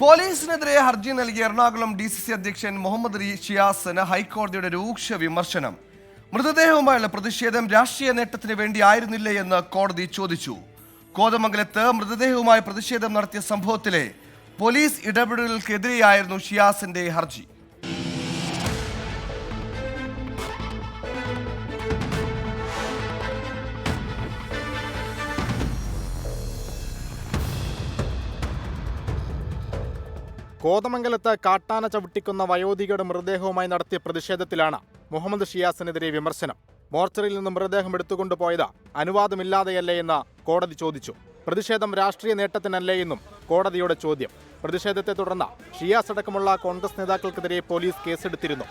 പോലീസിനെതിരെ ഹർജി നൽകിയ Ernakulam D C C അധ്യക്ഷൻ മുഹമ്മദ് ഷിയാസിന് ഹൈക്കോടതിയുടെ രൂക്ഷ വിമർശനം. മൃതദേഹവുമായുള്ള പ്രതിഷേധം രാഷ്ട്രീയ നേട്ടത്തിന് വേണ്ടി ആയിരുന്നില്ലേ എന്ന് കോടതി ചോദിച്ചു. കോതമംഗലത്ത് മൃതദേഹവുമായി പ്രതിഷേധം നടത്തിയ സംഭവത്തിലെ പോലീസ് ഇടപെടലുകൾക്കെതിരെയായിരുന്നു ഷിയാസിന്റെ ഹർജി. കോതമംഗലത്ത് കാട്ടാന ചവിട്ടിക്കുന്ന വയോധികയുടെ മൃതദേഹവുമായി നടത്തിയ പ്രതിഷേധത്തിലാണ് മുഹമ്മദ് ഷിയാസിനെതിരെ വിമർശനം. മോർച്ചറിയിൽ നിന്ന് മൃതദേഹം എടുത്തുകൊണ്ടുപോയത് അനുവാദമില്ലാതെയല്ലേ എന്ന് കോടതി ചോദിച്ചു. പ്രതിഷേധം രാഷ്ട്രീയ നേട്ടത്തിനല്ലേ എന്നും കോടതിയുടെ ചോദ്യം. പ്രതിഷേധത്തെ തുടർന്ന് ഷിയാസ് അടക്കമുള്ള കോൺഗ്രസ് നേതാക്കൾക്കെതിരെ പോലീസ് കേസെടുത്തിരുന്നു.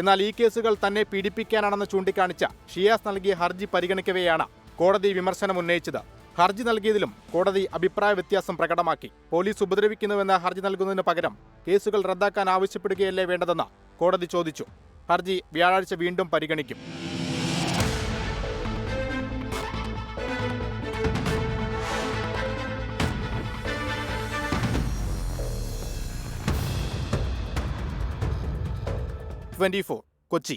എന്നാൽ ഈ കേസുകൾ തന്നെ പീഡിപ്പിക്കാനാണെന്ന് ചൂണ്ടിക്കാണിച്ച ഷിയാസ് നൽകിയ ഹർജി പരിഗണിക്കവെയാണ് കോടതി വിമർശനം ഉന്നയിച്ചത്. ഹർജി നൽകിയതിലും കോടതി അഭിപ്രായ വ്യത്യാസം പ്രകടമാക്കി. പോലീസ് ഉപദ്രവിക്കുന്നുവെന്ന് ഹർജി നൽകുന്നതിന് പകരം കേസുകൾ റദ്ദാക്കാൻ ആവശ്യപ്പെടുകയല്ലേ വേണ്ടതെന്ന് കോടതി ചോദിച്ചു. ഹർജി വ്യാഴാഴ്ച വീണ്ടും പരിഗണിക്കും. ട്വന്റി കൊച്ചി.